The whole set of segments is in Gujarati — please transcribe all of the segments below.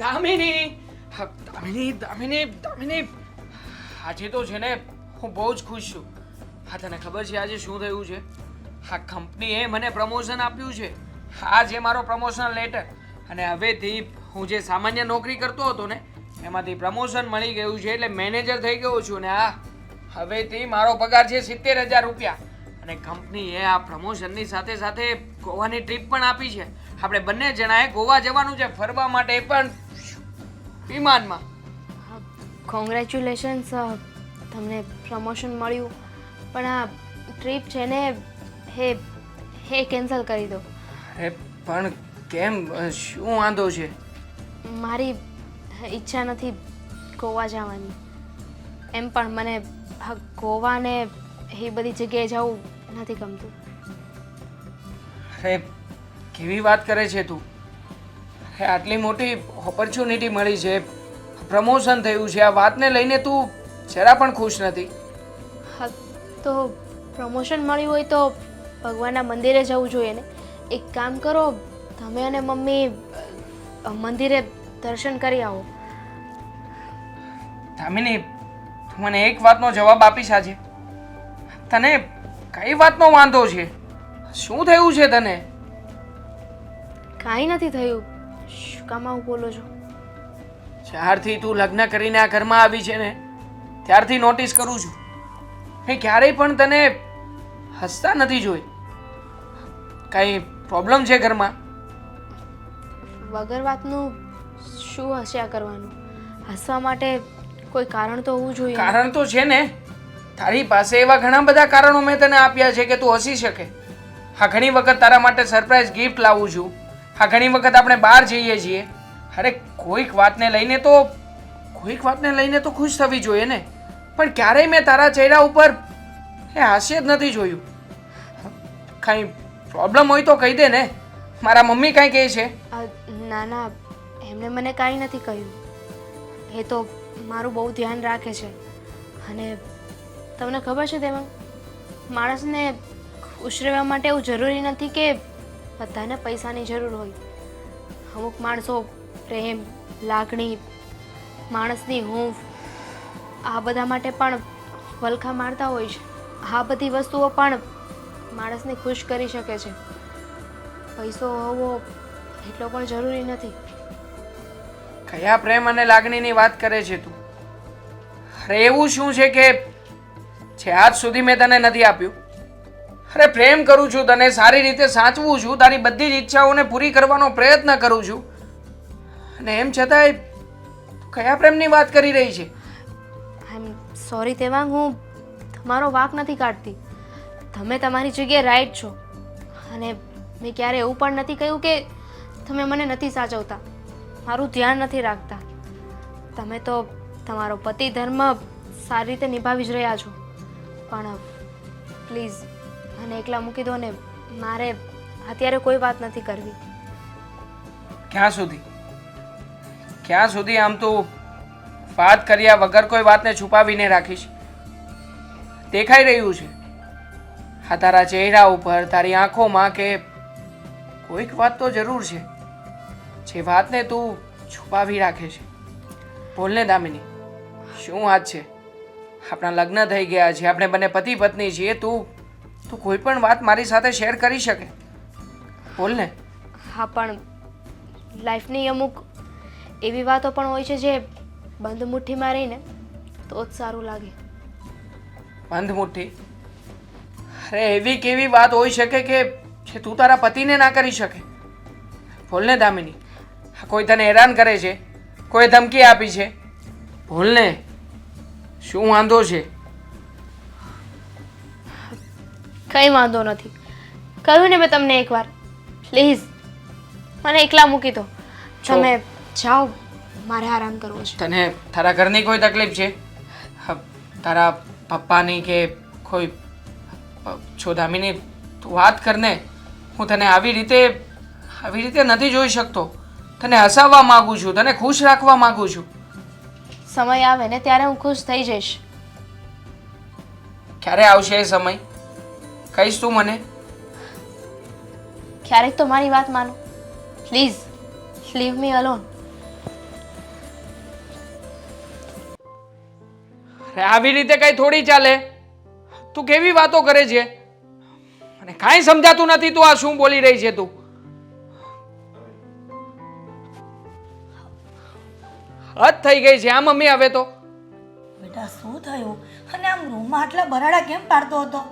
દામિની. દામિની દામિની દામિની. આજે તો છે ને હું બહુ જ ખુશ છું. હા, તને ખબર છે આજે શું થયું છે? આ કંપનીએ મને પ્રમોશન આપ્યું છે. આ જે મારો પ્રમોશનલ લેટર. અને હવેથી હું જે સામાન્ય નોકરી કરતો હતો ને, એમાંથી પ્રમોશન મળી ગયું છે એટલે મેનેજર થઈ ગયો છું. ને આ હવેથી મારો પગાર છે સિત્તેર હજાર રૂપિયા. અને કંપનીએ આ પ્રમોશનની સાથે સાથે ગોવાની ટ્રીપ પણ આપી છે. આપણે બંને જણાએ ગોવા જવાનું છે, ફરવા માટે પણ. વિમાનમાં. કોંગ્રેચ્યુલેશન્સ તમને પ્રમોશન મળ્યું. પણ આ ટ્રીપ છે ને હે હે કેન્સલ કરી દો. હે પણ કેમ શું વાંધો છે? મારી ઈચ્છા નથી ગોવા જવાની. એમ પણ મને ગોવા ને એ બધી જગ્યાએ જવું નથી ગમતું. અરે કેવી વાત કરે છે તું? આટલી મોટી ઓપોર્ચ્યુનિટી મળી છે. પ્રમોશન થયું છે. આ વાતને લઈને તું જરા પણ ખુશ નથી. હા તો પ્રમોશન મળ્યું હોય તો ભગવાનના મંદિરે જવું જોઈએ ને. એક કામ કરો તમે અને મમ્મી મંદિરે દર્શન કરી આવો. દામિની તું મને એક વાતનો જવાબ આપીશ આજે. તને કઈ વાતનો વાંધો છે? શું થયું છે તને? કાંઈ નથી થયું. શું કામ આવું બોલો છો? જ્યારથી તું લગ્ન કરીને આ ઘરમાં આવી છે ને ત્યારથી નોટિસ કરું છું. મેં ક્યારેય પણ તને હસતા નથી જોઈ. કઈ પ્રોબ્લેમ છે ઘરમાં? વગર વાતનું શું હસ્યા કરવાનું? હસવા માટે કોઈ કારણ તો હોવું જોઈએ કારણ તો છે ને તારી પાસે એવા ઘણા બધા કારણો મેં તને આપ્યા છે કે તું હસી શકે. હા ઘણી વખત તારા માટે સરપ્રાઈઝ ગિફ્ટ લાવું છું. હા ઘણી વખત આપણે બહાર જઈએ છીએ. અરે, કોઈક વાતને લઈને તો, કોઈક વાતને લઈને તો ખુશ થવી જોઈએ ને. પણ ક્યારેય મેં તારા ચહેરા ઉપર એ હાસ્ય જ નથી જોયું. કાંઈ પ્રોબ્લેમ હોય તો કહી દે ને. મારા મમ્મી કાંઈ કહે છે? ના ના, એમણે મને કાંઈ નથી કહ્યું. એ તો મારું બહુ ધ્યાન રાખે છે. અને તમને ખબર છે તેમાં? માણસને ખુશ રહેવા માટે એવું જરૂરી નથી કે બધાને પૈસાની જરૂર હોય. અમુક માણસો પ્રેમ, લાગણી, માણસની હૂંફ, આ બધા માટે પણ વલખા મારતા હોય છે. આ બધી વસ્તુઓ પણ માણસને ખુશ કરી શકે છે. પૈસો હોવો એટલો પણ જરૂરી નથી. કયા પ્રેમ અને લાગણીની વાત કરે છે તું? અરે એવું શું છે કે જે આજ સુધી મેં તને નથી આપ્યું? અરે પ્રેમ કરું છું તને, સારી રીતે સાચવું છું, તારી બધી જ ઈચ્છાઓને પૂરી કરવાનો પ્રયત્ન કરું છું. અને એમ છતાંય કયા પ્રેમની વાત કરી રહી છે? આઈ સોરી તેવાંગ હું તમારો વાક નથી કાઢતી. તમે તમારી જગ્યાએ રાઈટ છો. અને મેં ક્યારે એવું પણ નથી કહ્યું કે તમે મને નથી સાચવતા. મારું ધ્યાન નથી રાખતા. તમે તો તમારો પતિ ધર્મ સારી રીતે નિભાવી જ રહ્યા છો. પણ પ્લીઝ મને એકલા મૂકી દો ને મારે અત્યારે કોઈ વાત નથી કરવી. ક્યાં સુધી? ક્યાં સુધી આમ તો વાત કર્યા વગર કોઈ વાતને છુપાવીને રાખીશ? દેખાઈ રહ્યું છે. આ તારા ચહેરા ઉપર, તારી આંખોમાં કે કોઈક વાત તો જરૂર છે. જે વાતને તું છુપાવી રાખે છે. બોલને દામિની, શું વાત છે? આપણા લગ્ન થઈ ગયા છે, આપણે બંને પતિ પત્ની છીએ, તું તું કોઈ પણ વાત મારી સાથે શેર કરી શકે. બોલને હા પણ લાઈફની અમુક એવી વાતો પણ હોય છે જે બંધ મુઠ્ઠીમાં રહીને તો જ સારું લાગે. બંધ મુઠ્ઠી? અરે એવી કેવી વાત હોઈ શકે કે જે તું તારા પતિને ના કરી શકે? બોલને દામિની. કોઈ તને હેરાન કરે છે? કોઈ ધમકી આપી છે? બોલને શું વાંધો છે? કંઈ વાંધો નથી. કહ્યું ને મેં તમને એકવાર. પ્લીઝ મને એકલા મૂકી દો. તમે જાઓ. મારે આરામ કરવો છે. તને તારા ઘરની કોઈ તકલીફ છે? હા, તારા પપ્પાની કે કોઈ અ, તું વાત કરને હું તને આવી રીતે આવી રીતે નથી જોઈ શકતો. તને હસાવવા માગું છું તને ખુશ રાખવા માગું છું. સમય આવે ને ત્યારે હું ખુશ થઈ જઈશ. ક્યારે આવશે એ સમય? કહીશ તું મને? ક્યારેક તો મારી વાત માનો. પ્લીઝ લીવ મી અલોન આવી રીતે કઈ થોડી ચાલે? તું કેવી વાતો કરે છે? અને કાંઈ સમજાતું નથી તું આ શું બોલી રહી છે તું. હદ થઈ ગઈ છે આ મમ્મી હવે તો. બેટા શું થયું? અને આમ રૂમમાં આટલા બરાડા કેમ પાડતો હતો?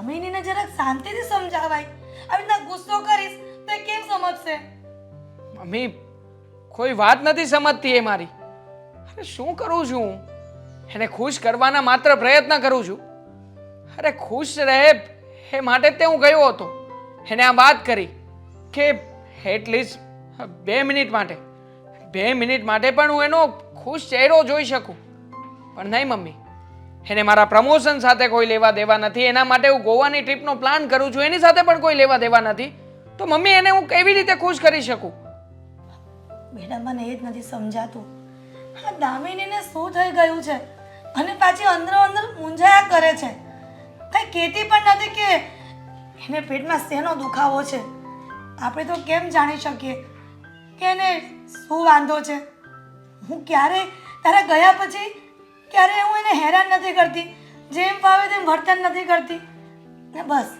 દામિનીને જરાક શાંતિથી સમજાવાય. આવી રીતના ગુસ્સો કરીશ તો એ કેમ સમજશે? મમ્મી, કોઈ વાત નથી સમજતી એ મારી. અરે શું કરું છું એને ખુશ કરવાના માત્ર પ્રયત્ન કરું છું. અરે ખુશ રહે એ માટે તે હું ગયો હતો. એને આ વાત કરી કે એટલીસ્ટ બે મિનિટ માટે. બે મિનિટ માટે પણ હું એનો ખુશ ચહેરો જોઈ શકું. પણ નહીં, મમ્મી. એને મારા પ્રમોશન સાથે કોઈ લેવા દેવા નથી. એના માટે હું ગોવાની ટ્રીપનો પ્લાન કરું છું. એની સાથે પણ કોઈ લેવા દેવા નથી. તો મમ્મી, એને હું કેવી રીતે ખુશ કરી શકું? મેડમ, મને એ જ નથી સમજાતું. આ દામિનીને શું થઈ ગયું છે? અને પાછી અંદરો અંદર મૂંઝાયા કરે છે. કઈ કહેતી પણ નથી કે એને પેટમાં શેનો દુખાવો છે. આપણે તો કેમ જાણી શકીએ કે એને શું વાંધો છે? હું ક્યારે, તારા ગયા પછી ક્યારે હું એને હેરાન નથી કરતી. જેમ ફાવે તેમ વર્તન નથી કરતી. ને બસ,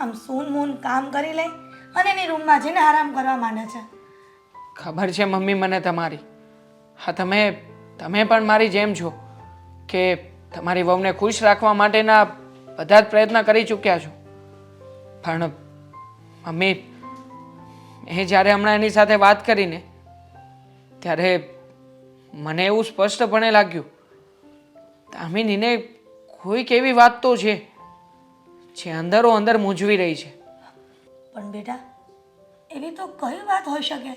આમ સૂન મૂન કામ કરી લે અને એની રૂમમાં જઈને આરામ કરવા માંડે છે. ખબર છે મમ્મી મને તમારી. હા, તમે તમે પણ મારી જેમ છો કે તમારી વહુને ખુશ રાખવા માટેના બધા જ પ્રયત્ન કરી ચૂક્યા છો. પણ મમ્મી, એ જ્યારે હમણાં એની સાથે વાત કરીને, ત્યારે મને એવું સ્પષ્ટપણે લાગ્યું દામિનીને કોઈક એવી વાત તો છે? જે અંદરો અંદર મૂંઝવી રહી છે. પણ બેટા એવી તો કઈ વાત હોઈ શકે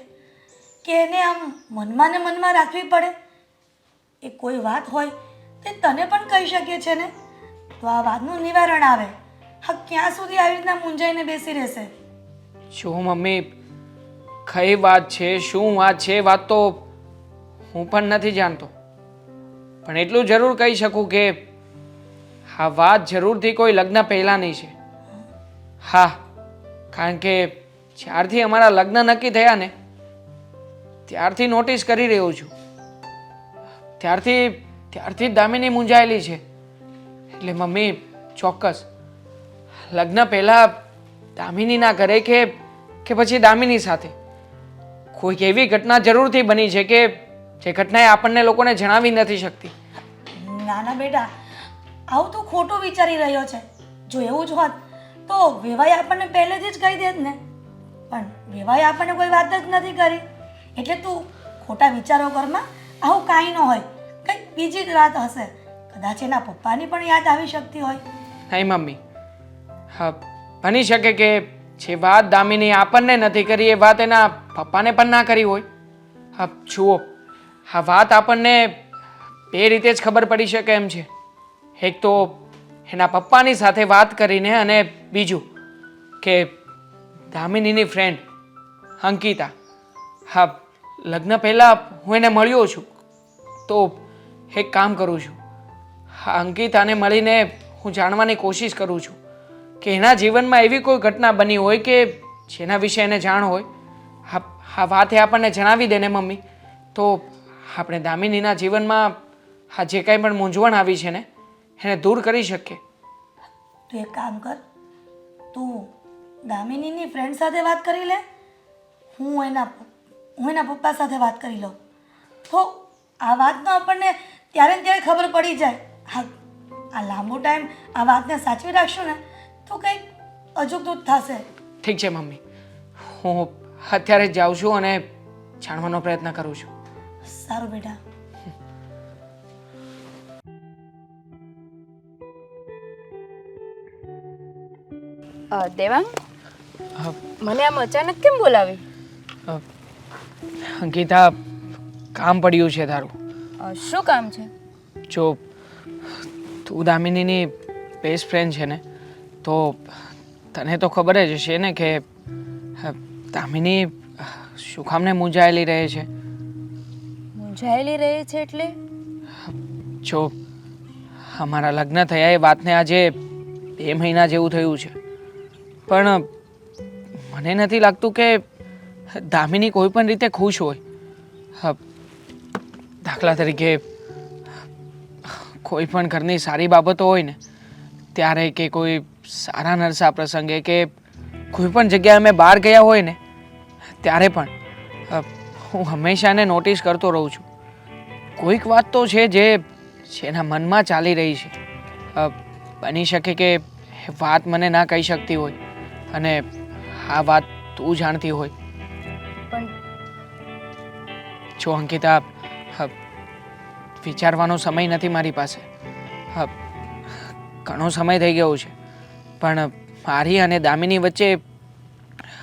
કે એને આમ મનમાં ને મનમાં રાખવી પડે? એ કોઈ વાત હોય તે તને પણ કહી શકીએ છે ને? તો આ વાતનું નિવારણ આવે. હા ક્યાં સુધી આવી રીતના મૂંઝાઈને બેસી રહેશે? જો મમ્મી કઈ વાત છે શું વાત છે વાત તો હું પણ નથી જાણતો. પણ એટલું જરૂર કહી શકું કે આ વાત જરૂરથી કોઈ લગ્ન પહેલાંની છે. હા, કારણ કે જ્યારથી અમારા લગ્ન નક્કી થયા ને, ત્યારથી નોટિસ કરી રહ્યો છું. ત્યારથી ત્યારથી દામિની મૂંઝાયેલી છે. એટલે મમ્મી, ચોક્કસ. લગ્ન પહેલાં દામિનીના ઘરે કે કે પછી દામિની સાથે? કોઈક એવી ઘટના જરૂરથી બની છે કે જે ઘટનાએ આપણને લોકોને જણાવી નથી શકતી. ના ના બેટા આવું તું ખોટું વિચારી રહ્યો છે. જો એવું જ હોત તો વેવાઈ આપણને પહેલેથી જ કહી દેત ને. પણ વેવાઈ આપણને કોઈ વાત જ નથી કરી. એટલે તું ખોટા વિચારો કરમાં આવું કાંઈ ન હોય. કંઈક બીજી જ વાત હશે. કદાચ એના પપ્પાની પણ યાદ આવી શકતી હોય. નહીં મમ્મી. હા બની શકે કે જે વાત દામિની આપણને નથી કરી એ વાત એના પપ્પાને પણ ના કરી હોય? હા જુઓ. આ વાત આપણને બે રીતે જ ખબર પડી શકે એમ છે. એક તો એના પપ્પાની સાથે વાત કરીને અને બીજું કે દામિનીની ફ્રેન્ડ અંકિતા. હા, લગ્ન પહેલાં હું એને મળ્યો છું. તો એક કામ કરું છું. અંકિતાને મળીને હું જાણવાની કોશિશ કરું છું કે એના જીવનમાં એવી કોઈ ઘટના બની હોય કે જેના વિશે એને જાણ હોય. હા હા, વાત એ આપણને જણાવી દે ને મમ્મી. તો આપણે દામિનીના જીવનમાં આ જે કાંઈ પણ મૂંઝવણ આવી છે ને એને દૂર કરી શકીએ. તું એક કામ કર તું દામિનીની ફ્રેન્ડ સાથે વાત કરી લે હું એના હું એના પપ્પા સાથે વાત કરી લઉં. તો આ વાતનો આપણને ત્યારે ને ત્યારે ખબર પડી જાય. હા આ લાંબો ટાઈમ આ વાતને સાચવી રાખશું ને તો કંઈક અજુગતું થશે. ઠીક છે મમ્મી. હું અત્યારે જ જાઉં છું અને જાણવાનો પ્રયત્ન કરું છું. સારું બેટા. અ, દેવાંગ? હા, મને આમ અચાનક કેમ બોલાવી? અ, અંકિતા કામ પડ્યું છે તારું. અ, શું કામ છે? જો તું દામિનીની બેસ્ટ ફ્રેન્ડ છે ને તો તને તો ખબર જ હશે ને કે અ, દામિની અ, શું કામને મૂંઝાયેલી રહે છે. મૂંઝાયેલી રહે છે એટલે? જો, અમારા લગ્ન થયા એ વાતને આજે બે મહિના જેવું થયું છે. પણ મને નથી લાગતું કે દામિની કોઈ પણ રીતે ખુશ હોય. દાખલા તરીકે કોઈ પણ ઘરની સારી બાબતો હોય ને, ત્યારે કે કોઈ સારા નરસા પ્રસંગે કે કોઈ પણ જગ્યાએ અમે બહાર ગયા હોય ને, ત્યારે પણ, હું હંમેશા એને નોટિસ કરતો રહું છું. કોઈક વાત તો છે જે એના મનમાં ચાલી રહી છે. બની શકે કે વાત મને ના કહી શકતી હોય અને આ વાત તું જાણતી હોય. પણ જો અંકિતા વિચારવાનો સમય નથી મારી પાસે. ઘણો સમય થઈ ગયો છે. પણ મારી અને દામિની વચ્ચે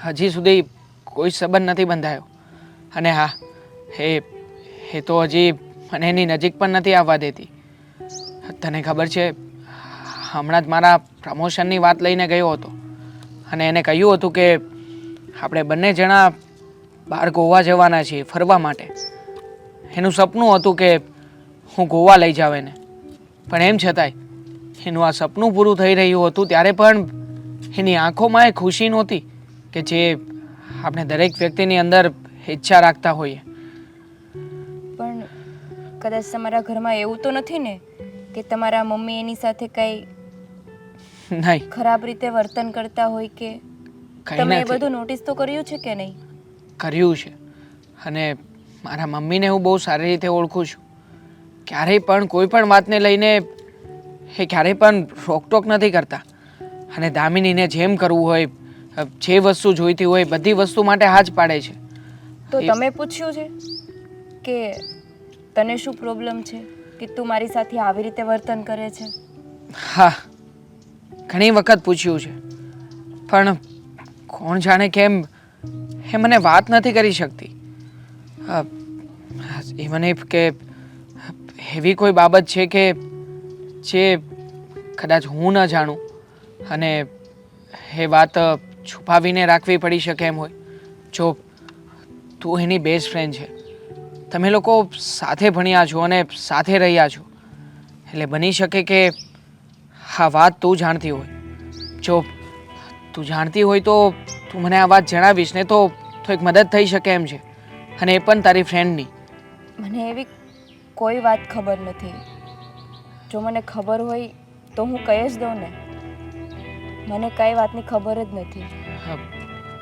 હજી સુધી કોઈ સંબંધ નથી બંધાયો. અને હા એ એ તો હજી મને એની નજીક પણ નથી આવવા દેતી. તને ખબર છે, હમણાં જ મારા પ્રમોશનની વાત લઈને ગયો હતો. અને એને કહ્યું હતું કે, આપણે બંને જણા બહાર ગોવા જવાના છીએ ફરવા માટે. એનું સપનું હતું કે, હું ગોવા લઈ જાવ એને. પણ એમ છતાંય, એનું આ સપનું પૂરું થઈ રહ્યું હતું ત્યારે પણ એની આંખોમાં એ ખુશી નહોતી કે જે આપણે દરેક વ્યક્તિની અંદર ઈચ્છા રાખતા હોઈએ. કદાચ તમારા ઘરમાં એવું તો નથી ને કે તમારા મમ્મી એની સાથે કંઈ નહીં. ખરાબ રીતે વર્તન કરતા હોય કે તમે એ બધું નોટિસ તો કર્યું છે કે નહીં? કર્યું છે. અને મારા મમ્મીને હું બહુ સારી રીતે ઓળખું છું. ક્યારેય પણ કોઈ પણ વાતને લઈને એ ક્યારેય પણ રોકટોક નથી કરતા. અને દામિનીને જેમ કરવું હોય જે વસ્તુ જોઈતી હોય બધી વસ્તુ માટે હા જ પાડે છે. તો તમે પૂછ્યું છે કે તને શું પ્રોબ્લેમ છે કે તું મારી સાથે આવી રીતે વર્તન કરે છે? હા, ઘણી વખત પૂછ્યું છે. પણ કોણ જાણે કેમ એ મને વાત નથી કરી શકતી. એ મને કે એવી કોઈ બાબત છે કે જે કદાચ હું ન જાણું અને એ વાત છુપાવીને રાખવી પડી શકે એમ હોય. જો તું એની બેસ્ટ ફ્રેન્ડ છે તમે લોકો સાથે ભણ્યા છો અને સાથે રહ્યા છો. એટલે બની શકે કે આ વાત તું જાણતી હોય. જો તું જાણતી હોય તો તું મને આ વાત જણાવીશ ને તો તો એક મદદ થઈ શકે એમ છે. અને એ પણ તારી ફ્રેન્ડની મને એવી કોઈ વાત ખબર નથી. જો મને ખબર હોય તો હું કહી જ દઉં ને. મને કઈ વાતની ખબર જ નથી.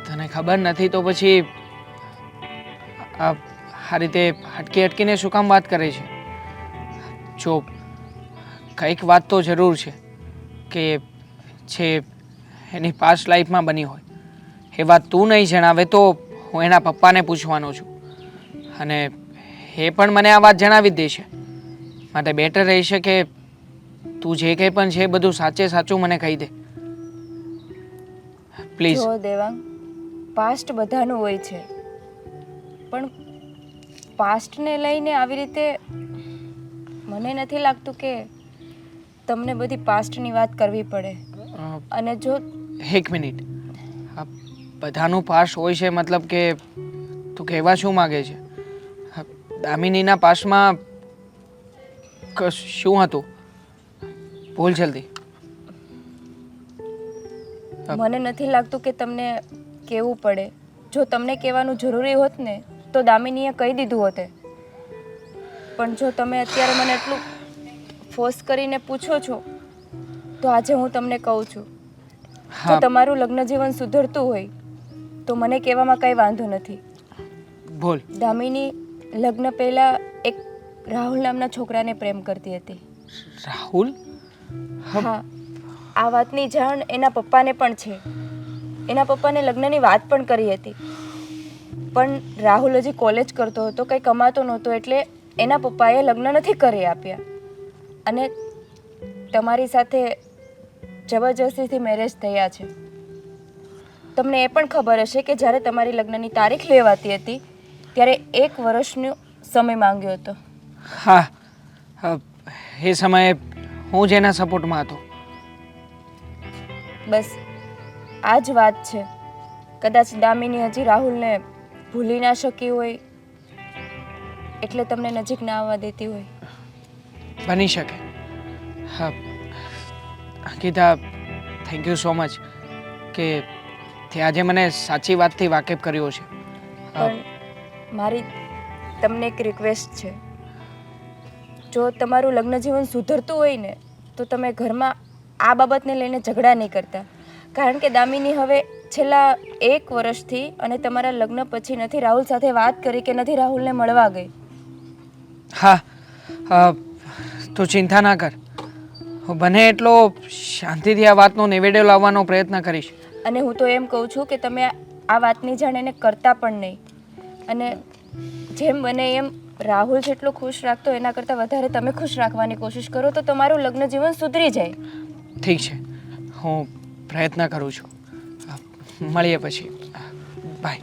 તને ખબર નથી તો પછી આ આ રીતે હટકી હટકીને શું કામ વાત કરે છે? જો, કંઈક વાત તો જરૂર છે કે છે એની પાસ્ટ લાઈફમાં બની હોય. એ વાત તું નહીં જણાવે તો હું એના પપ્પાને પૂછવાનો છું. અને એ પણ મને આ વાત જણાવી જ દેશે. માટે બેટર રહેશે કે તું જે કંઈ પણ છે બધું સાચે સાચું મને કહી દે. પ્લીઝ દેવાંગ પાસ્ટ બધાનું હોય છે. પણ પાસ્ટને લઈને આવી રીતે મને નથી લાગતું કે તમને બધી પાસ્ટની વાત કરવી પડે. અને જો એક મિનિટ. બધાનું પાસ હોય છે મતલબ કે તું કહેવા શું માગે છે? દામિનીના પાસમાં શું હતું? બોલ જલ્દી. મને નથી લાગતું કે તમને કહેવું પડે. જો તમને કહેવાનું જરૂરી હોત ને તો દામિનીએ કહી દીધું હોતે. પણ જો તમે અત્યારે મને એટલું ફોર્સ કરીને પૂછો છો તો આજે હું તમને કહું છું. જો તમારું લગ્ન જીવન સુધરતું હોય તો મને કહેવામાં કંઈ વાંધો નથી. બોલ. દામિની લગ્ન પહેલાં એક રાહુલ નામના છોકરાને પ્રેમ કરતી હતી. રાહુલ? હા. આ વાતની જાણ એના પપ્પાને પણ છે. એના પપ્પાને લગ્નની વાત પણ કરી હતી. પણ રાહુલ હજી કોલેજ કરતો હતો કંઈ કમાતો નહોતો એટલે એના પપ્પાએ લગ્ન નથી કરી આપ્યા. અને તમારી સાથે જબરજસ્તીથી મેરેજ થયા છે. તમને એ પણ ખબર હશે કે જ્યારે તમારી લગ્નની તારીખ લેવાતી હતી ત્યારે એક વર્ષનો સમય માંગ્યો હતો. હા હા, એ સમયે હું જ એના સપોર્ટમાં હતો. બસ આ જ વાત છે. કદાચ દામિની હજી રાહુલને ભૂલી ના શકી હોય એટલે તમને નજીક ના આવવા દેતી હોય. બની શકે. હા Ankita thank you so much કે તે આજે મને સાચી વાતથી વાકેફ કર્યો છે. પણ મારી તમને એક રિક્વેસ્ટ છે. જો તમારું લગ્ન જીવન સુધરતું હોય ને તો તમે ઘરમાં આ બાબતને લઈને ઝઘડા નહીં કરતા. કારણ કે દામિની હવે છેલ્લા એક વર્ષથી અને તમારા લગ્ન પછી નથી રાહુલ સાથે વાત કરી કે નથી રાહુલને મળવા ગઈ? હા તું ચિંતા ના કર. હું બને એટલો શાંતિથી આ વાતનો નિવેડ્યો લાવવાનો પ્રયત્ન કરીશ. અને હું તો એમ કહું છું કે તમે આ વાતની જાણ એને કરતા પણ નહીં. અને જેમ બને એમ રાહુલ જેટલો ખુશ રાખતો એના કરતાં વધારે તમે ખુશ રાખવાની કોશિશ કરો તો તમારું લગ્ન જીવન સુધરી જાય. ઠીક છે. હું પ્રયત્ન કરું છું. મળીએ પછી. બાય